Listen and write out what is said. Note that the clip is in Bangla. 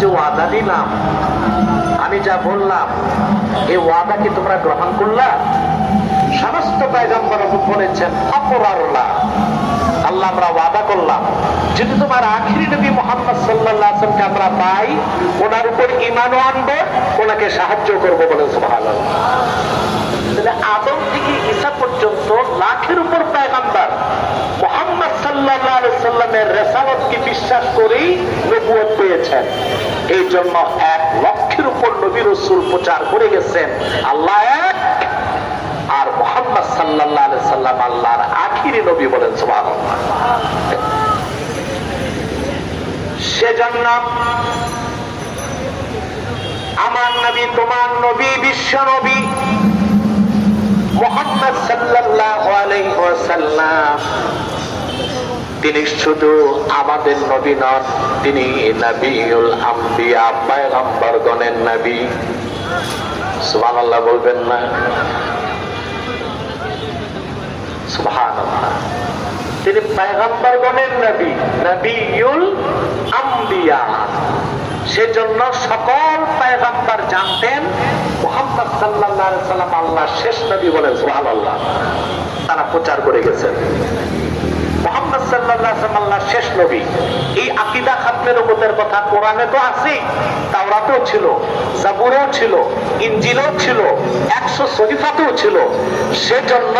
যে ওয়াদা দিলাম, আমি যা বললাম, এই ওয়াদা কি তোমরা গ্রহণ করলা? সমস্ত পায়গাম্বর বলেছেন অপরারলা আল্লাহ, আমরা ওয়াদা করলাম। যদি তোমার আখিরি নবী মোহাম্মদ সাল্লাল্লাহু আলাইহি আমরা পাই, ওনার উপর ঈমানও আনব, ওনাকে সাহায্য করব বলে সুবহানাল্লাহ। তাহলে আদম থেকে ঈসা পর্যন্ত লাখের উপর পায়গাম্বার মোহাম্মদ আলাইহি সাল্লামের রেসালতকে বিশ্বাস করেই এই জন্য এক লক্ষের উপর নবী রসুল প্রচার করে গেছেন। আল্লাহ এক, আর মোহাম্মদ আলাইহি সাল্লাম আল্লাহর আখিরি নবী বলেন, সুবহানাল্লাহ। সেজন্য আমার নবী, তোমার নবী, বিশ্ব নবী মোহাম্মদ সাল্লাল্লাহু আলাইহি ওয়াসাল্লাম তিনি শুধু আমাদের নবী নন, তিনি নবিউল আম্বিয়া, পয়গম্বরগণের নবী। সুবহানাল্লাহ বলবেন না? সুবহানাল্লাহ। তিনি পয়গম্বরগণের নবী, নবিউল আম্বিয়া। সেজন্য সকল পয়গম্বর জানতেন মোহাম্মদ সাল্লাল্লাহু সাল্লাম আল্লাহ শেষ নবী বলেন, সুবহানাল্লাহ। তারা প্রচার করে গেছেন মোহাম্মদ সাল্লাল্লাহু আলাইহি সাল্লাম আল্লাহ শেষ নবী। এই আকিদা খাতমের উম্মতের কথা কোরআনে তো আছে, তাওরাতেও ছিল, জাবুরেও ছিল ইঞ্জিলেও ছিল, একশো শরীফাতেও ছিল। সেজন্য